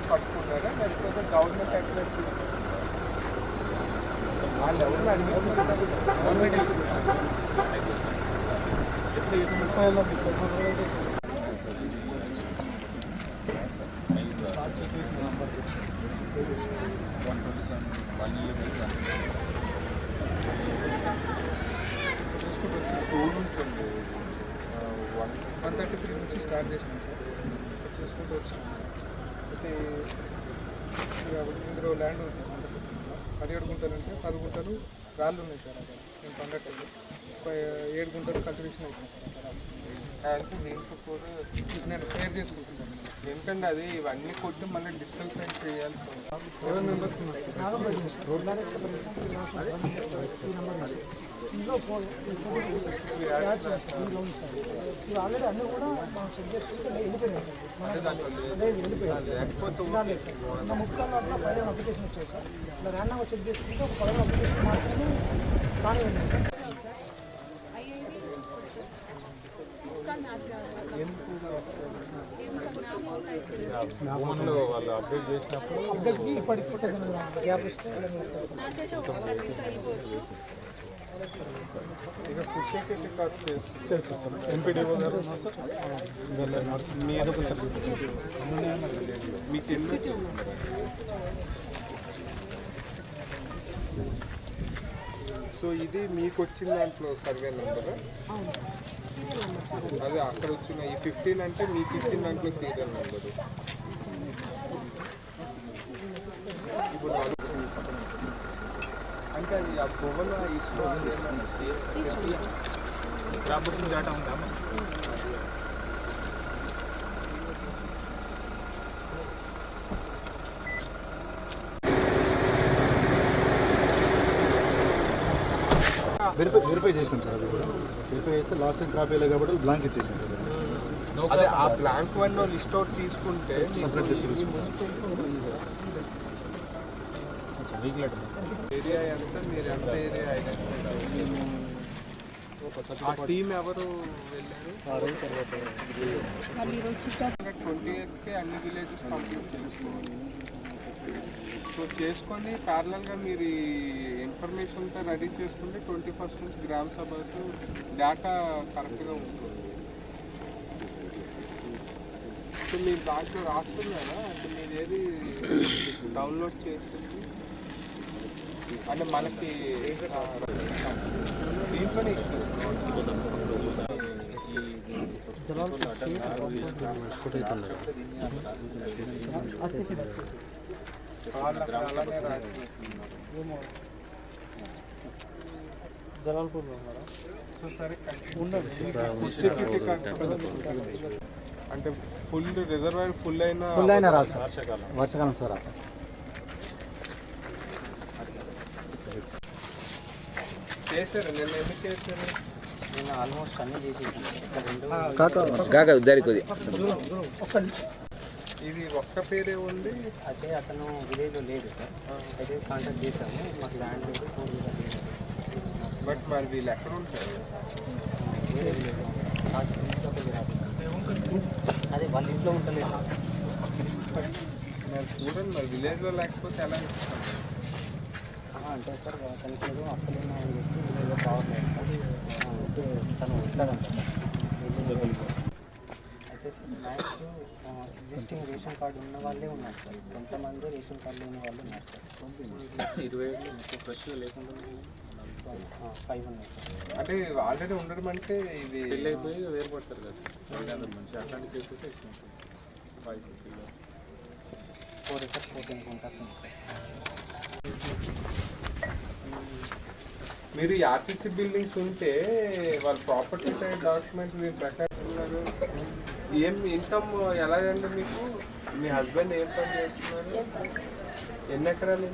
చేసి పట్టుకున్నారా లేకపోతే government advice తీసుకున్నారా వాళ్ళు ఎవరిని అడిగిస్తున్నారు చూసుకుంటూ వచ్చి టూల్ ఉంటుంది వన్ వన్ థర్టీ త్రీ నుంచి స్టార్ట్ చేసినాం సార్ చూసుకుంటూ వచ్చినాం ఇందులో ల్యాండ్ ఉంది సార్ పదిహేడు గుంటలు అంటే పది గుంటలు రాళ్ళు ఉన్నాయి సార్ అక్కడ. నేను పండట్లేదు ఏడు గుంటలు కల్టివేషన్ అవుతుంది సార్ అక్కడ. అంటే దీంట్లో కూడా నేను షేర్ చేసుకుంటున్నాను ఎందుకంటే అది ఇవన్నీ కొట్టి మళ్ళీ డిజిటల్ సైడ్ చేయాల్సి ఉంది సెవెన్ మెంబర్స్ ఆల్రెడీ అన్నీ కూడా మనం చెక్ చేసుకుంటే సార్ నా పదిహేను అప్లికేషన్ వచ్చాయి సార్ ఇలా చెక్ చేసుకుంటే ఒక పదిహేను అప్లికేషన్ కానీ సార్ వాళ్ళు అప్డేట్ చేసినప్పుడు అప్డేట్కి ఇప్పటికి గ్యాప్ ఇస్తే ఇక ఫుడ్ చేస్తారు సార్ ఎంపీడీఓ గారు సార్ మీ ఏదో సార్ మీకు సో ఇది మీకు వచ్చిన దాంట్లో సర్వే నెంబర్ అదే అక్కడ వచ్చిన ఈ ఫిఫ్టీన్ అంటే మీకు ఇచ్చిన దాంట్లో సీరియల్ నెంబర్ ఇప్పుడు వెరిఫై వెరిఫై చేసినాం సార్ అది కూడా వెరిఫై చేస్తే లాస్ట్ టైం కాపీ వేయలేదు కాబట్టి బ్లాంక్ ఇచ్చేసాం సార్ అదే ఆ బ్లాంక్ వన్ లిస్ట్ అవుట్ తీసుకుంటే ఏరియా ఎంత మీరు ఎంత ఏరియా ఐడెంటిఫై ఆ టీం ఎవరు వెళ్ళారు? ట్వంటీ ఎయిత్కి అన్ని విలేజెస్ కంప్లీట్ చేసుకోవాలి. సో చేసుకొని ప్యారలల్గా మీరు ఇన్ఫర్మేషన్తో అంతా రెడీ చేసుకుంటే ట్వంటీ ఫస్ట్ నుంచి గ్రామ సభస్ డేటా కరెక్ట్గా ఉంటుంది. సో మీరు దాంట్లో రాస్తున్నారా? అంటే మీరు ఏది డౌన్లోడ్ చేస్తుంది? అంటే మనకి దీంట్లోనే. జలాల్పూర్లో ఉన్నారా సో సరే అంటే ఫుల్ రిజర్వాయర్ ఫుల్ అయిన ఫుల్ అయినా రాదు సార్ వర్షాకాలం సార్ రాదు చేశారు నిన్న ఎన్ని చేశారు? నేను ఆల్మోస్ట్ అన్నీ చేసి రెండు కాక ఉద్దారి కొద్ది. ఇది ఒక్క పేరే ఉంది? అయితే అసలు విలేజ్లో లేదు సార్. అయితే కాంటాక్ట్ చేశాము. మాకు ల్యాండ్ లేదు. బట్ మరి వీళ్ళు ఎక్కడ ఉంటారు? అదే వాళ్ళ ఇంట్లో ఉండలేదు మరి చూడండి మరి విలేజ్లో లేకపోతే ఎలా? ఇస్తారు ఆహా, అంటే సార్ తనకి ఏదో అక్కలు ఉన్నాయని చెప్పి ఏదో ఆ, అయితే తను వస్తాడంట సార్ అయితే sir max existing ration card ఉన్న వాళ్ళే ఉన్నారు సార్. కొంతమంది రేషన్ కార్డు లేని వాళ్ళు ఉన్నారు సార్. ఇరవై ఐదు ఫ్రెష్ లేకుండా ఫైవ్ ఉన్నాయి సార్. అంటే ఆల్రెడీ ఉండడం అంటే ఇది అయిపోయి వేరుపడతారు కదా మంచి అట్లాంటి కేసెస్ ఎక్కువ ఫైవ్ ఫిఫ్టీలో ఫోర్ ఎకర్స్ ఫోర్టీన్ ఉంది సార్ మీరు ఈ ఆర్సీసీ బిల్డింగ్స్ ఉంటే వాళ్ళ ప్రాపర్టీ డాక్యుమెంట్స్ మీరు ప్రకాశిస్తున్నారు ఏం ఇన్కమ్ ఎలాగండి మీకు? మీ హస్బెండ్ ఏం పని చేస్తున్నారు? ఎన్ని ఎకరాలు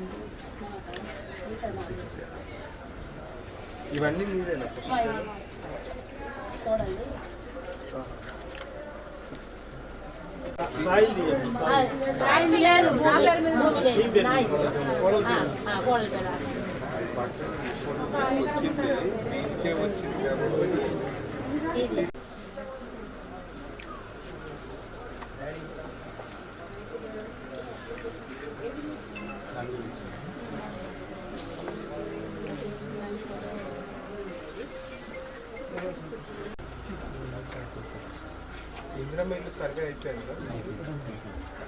ఇవన్నీ మీరేనా పుస్తకాలు లేదు. భూమి భూమి లేదు నాయి కోడలు పిల్ల వచ్చింది దీనికే వచ్చింది కాబట్టి ఇందిరా ఇల్లు సర్వే అయిపోయింది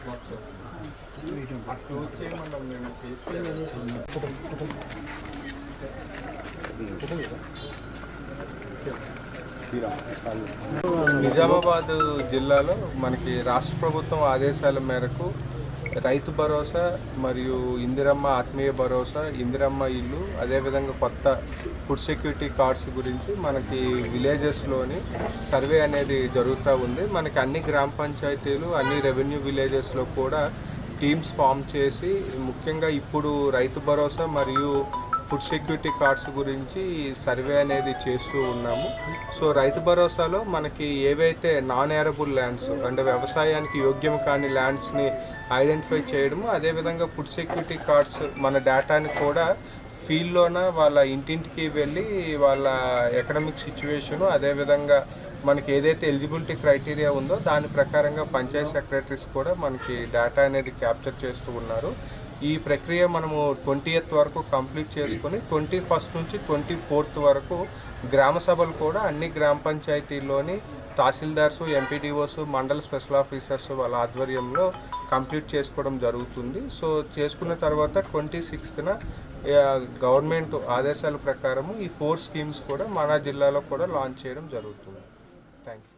మొత్తం. ఆ క్లోజ్ చేయమన్నాం మేము చేసి నిజామాబాద్ జిల్లాలో మనకి రాష్ట్ర ప్రభుత్వం ఆదేశాల మేరకు రైతు భరోసా మరియు ఇందిరమ్మ ఆత్మీయ భరోసా ఇందిరమ్మ ఇల్లు అదేవిధంగా కొత్త ఫుడ్ సెక్యూరిటీ కార్డ్స్ గురించి మనకి విలేజెస్లోని సర్వే అనేది జరుగుతూ ఉంది. మనకి అన్ని గ్రామ పంచాయతీలు అన్ని రెవెన్యూ విలేజెస్లో కూడా టీమ్స్ ఫామ్ చేసి ముఖ్యంగా ఇప్పుడు రైతు భరోసా మరియు ఫుడ్ సెక్యూరిటీ కార్డ్స్ గురించి సర్వే అనేది చేస్తూ ఉన్నాము. సో రైతు భరోసాలో మనకి ఏవైతే నాన్ ఏరబుల్ ల్యాండ్స్ అంటే వ్యవసాయానికి యోగ్యం కాని ల్యాండ్స్ని ఐడెంటిఫై చేయడము అదేవిధంగా ఫుడ్ సెక్యూరిటీ కార్డ్స్ మన డేటాని కూడా ఫీల్డ్లోన వాళ్ళ ఇంటింటికి వెళ్ళి వాళ్ళ ఎకనామిక్ సిచ్యువేషను అదేవిధంగా మనకి ఏదైతే ఎలిజిబిలిటీ క్రైటీరియా ఉందో దాని ప్రకారంగా పంచాయత్ సెక్రటరీస్ కూడా మనకి డేటా అనేది క్యాప్చర్ చేస్తూ ఉన్నారు. ఈ ప్రక్రియ మనము ట్వంటీ ఎయిత్ వరకు కంప్లీట్ చేసుకొని ట్వంటీ ఫస్ట్ నుంచి ట్వంటీ ఫోర్త్ వరకు గ్రామ సభలు కూడా అన్ని గ్రామ పంచాయతీల్లోని తహసీల్దార్సు ఎంపీడీఓస్ మండల స్పెషల్ ఆఫీసర్స్ వాళ్ళ ఆధ్వర్యంలో కంప్లీట్ చేసుకోవడం జరుగుతుంది. సో చేసుకున్న తర్వాత ట్వంటీ సిక్స్త్న గవర్నమెంట్ ఆదేశాల ప్రకారము ఈ ఫోర్ స్కీమ్స్ కూడా మన జిల్లాలో కూడా లాంచ్ చేయడం జరుగుతుంది. Thank you